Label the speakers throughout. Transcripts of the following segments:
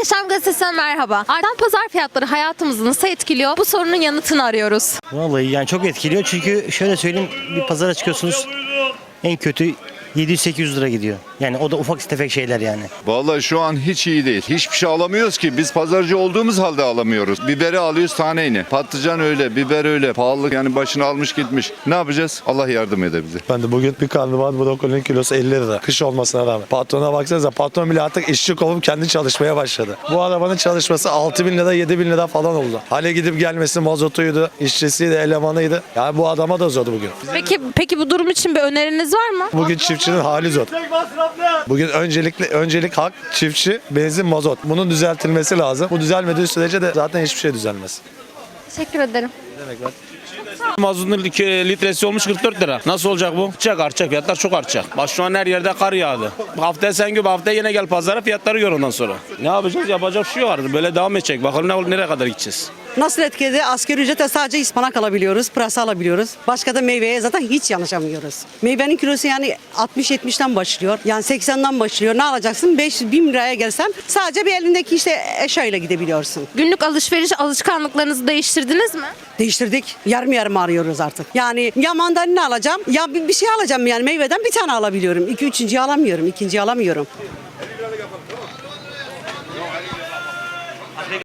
Speaker 1: Yaşam Gazetesi'ne merhaba. Artan pazar fiyatları hayatımızı nasıl etkiliyor? Bu sorunun yanıtını arıyoruz.
Speaker 2: Vallahi yani çok etkiliyor çünkü şöyle söyleyeyim bir pazara çıkıyorsunuz en kötü 700-800 lira gidiyor. Yani o da ufak tefek şeyler yani.
Speaker 3: Vallahi şu an hiç iyi değil. Hiçbir şey alamıyoruz ki. Biz pazarcı olduğumuz halde alamıyoruz. Biberi alıyoruz taneyle. Patlıcan öyle, biber öyle. Pahalılık yani başını almış gitmiş. Ne yapacağız? Allah yardım ede bize.
Speaker 4: Ben de bugün bir karnabahar brokolinin kilosu 50 lira. Kış olmasına rağmen. Patrona baksanıza patron bile artık işçi kovup kendi çalışmaya başladı. Bu arabanın çalışması 6 bin lira 7 bin lira falan oldu. Hale gidip gelmesi mazotuydu, işçisiydi, elemanıydı. Yani bu adama da zor bugün.
Speaker 1: Peki peki bu durum için bir öneriniz var mı?
Speaker 4: Bugün çiftçinin hali zor. Bugün öncelikli öncelik hak çiftçi, benzin, mazot. Bunun düzeltilmesi lazım. Bu düzelmediği sürece de zaten hiçbir şey düzelmez.
Speaker 1: Teşekkür ederim.
Speaker 5: Mazotun lit- litresi olmuş 44 lira. Nasıl olacak bu? Artacak artacak fiyatlar çok artacak. Bak şu an her yerde kar yağdı. Haftaya sen gibi haftaya yine gel pazara fiyatları gör ondan sonra. Ne yapacağız? Yapacak bir şey vardı. Böyle devam edecek. Bakalım ne, nereye kadar gideceğiz.
Speaker 6: Nasıl etkiledi? Asgari ücrete sadece ıspanak alabiliyoruz, pırasa alabiliyoruz. Başka da meyveye zaten hiç yanaşamıyoruz. Meyvenin kilosu yani 60-70'ten başlıyor. Yani 80'den başlıyor. Ne alacaksın? 500 bin liraya gelsen sadece bir elindeki işte eşyayla gidebiliyorsun.
Speaker 1: Günlük alışveriş alışkanlıklarınızı değiştirdiniz mi?
Speaker 6: Değiştirdik. Yarım yarım arıyoruz artık. Yani ya mandalina alacağım ya bir, bir şey alacağım yani meyveden bir tane alabiliyorum. İki üçüncüyü alamıyorum. ikinciyi alamıyorum.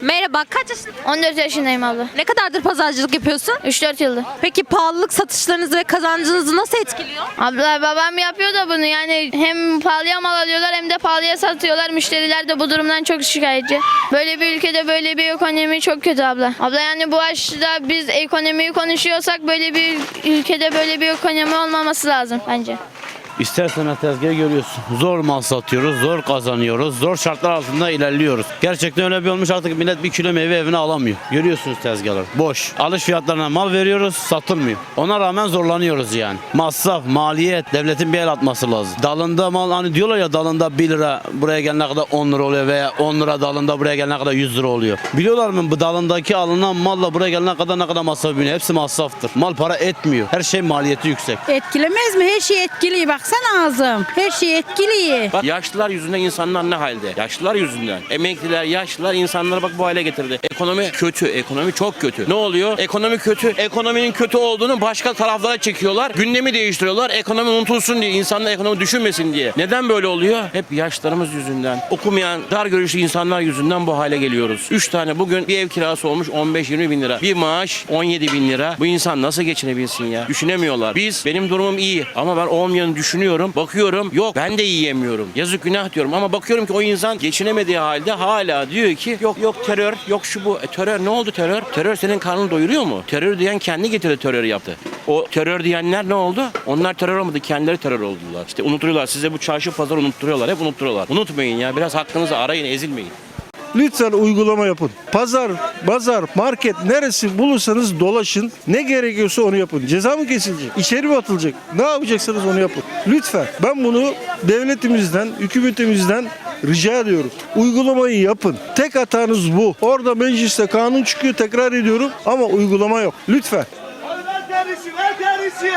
Speaker 1: Merhaba kaç yaşındasın?
Speaker 7: 14 yaşındayım abla.
Speaker 1: Ne kadardır pazarcılık yapıyorsun?
Speaker 7: 3-4 yıldır.
Speaker 1: Peki pahalılık satışlarınızı ve kazancınızı nasıl etkiliyor?
Speaker 7: Abla babam yapıyor da bunu yani hem pahalıya mal alıyorlar hem de pahalıya satıyorlar. Müşteriler de bu durumdan çok şikayetçi. Böyle bir ülkede böyle bir ekonomi çok kötü abla. Abla yani bu yaşta biz ekonomiyi konuşuyorsak böyle bir ülkede böyle bir ekonomi olmaması lazım bence.
Speaker 5: İstersen tezgahı görüyorsun. Zor mal satıyoruz, zor kazanıyoruz, zor şartlar altında ilerliyoruz. Gerçekten öyle bir olmuş artık millet bir kilo meyve evine alamıyor. Görüyorsunuz tezgahları. Boş. Alış fiyatlarına mal veriyoruz, satılmıyor. Ona rağmen zorlanıyoruz yani. Masraf, maliyet, devletin bir el atması lazım. Dalında mal hani diyorlar ya dalında 1 lira buraya gelene kadar 10 lira oluyor veya 10 lira dalında buraya gelene kadar 100 lira oluyor. Biliyorlar mı bu dalındaki alınan malla buraya gelene kadar ne kadar masraf biniyor? Hepsi masraftır. Mal para etmiyor. Her şey maliyeti yüksek.
Speaker 8: Etkilemez mi? Her şey etkili. Baksana ağzım. Her şey etkili.
Speaker 9: Bak yaşlılar yüzünden insanlar ne halde? Yaşlılar yüzünden. Emekliler, yaşlılar insanları bak bu hale getirdi. Ekonomi kötü, ekonomi çok kötü. Ne oluyor? Ekonomi kötü. Ekonominin kötü olduğunu başka taraflara çekiyorlar. Gündemi değiştiriyorlar. Ekonomi unutulsun diye, insanlar ekonomi düşünmesin diye. Neden böyle oluyor? Hep yaşlarımız yüzünden. Okumayan, dar görüşlü insanlar yüzünden bu hale geliyoruz. Üç tane bugün bir ev kirası olmuş 15-20 bin lira. Bir maaş 17 bin lira. Bu insan nasıl geçinebilsin ya? Düşünemiyorlar. Biz, benim durumum iyi ama ben olmayanı düşünüyorum. Bakıyorum yok ben de yiyemiyorum. Yazık günah diyorum ama bakıyorum ki o insan geçinemediği halde hala diyor ki yok yok terör yok şu bu. E, terör ne oldu terör? Terör senin karnını doyuruyor mu? Terör diyen kendi getirdi terörü yaptı. O terör diyenler ne oldu? Onlar terör olmadı kendileri terör oldular. İşte unutuyorlar size bu çarşı pazar unutturuyorlar hep unutturuyorlar. Unutmayın ya biraz hakkınızı arayın ezilmeyin.
Speaker 10: Lütfen uygulama yapın. Pazar, pazar, market neresi bulursanız dolaşın. Ne gerekiyorsa onu yapın. Ceza mı kesilecek? İçeri mi atılacak? Ne yapacaksınız onu yapın. Lütfen. Ben bunu devletimizden, hükümetimizden rica ediyorum. Uygulamayı yapın. Tek hatanız bu. Orada mecliste kanun çıkıyor tekrar ediyorum ama uygulama yok. Lütfen.
Speaker 11: Ver derisi, ver derisi.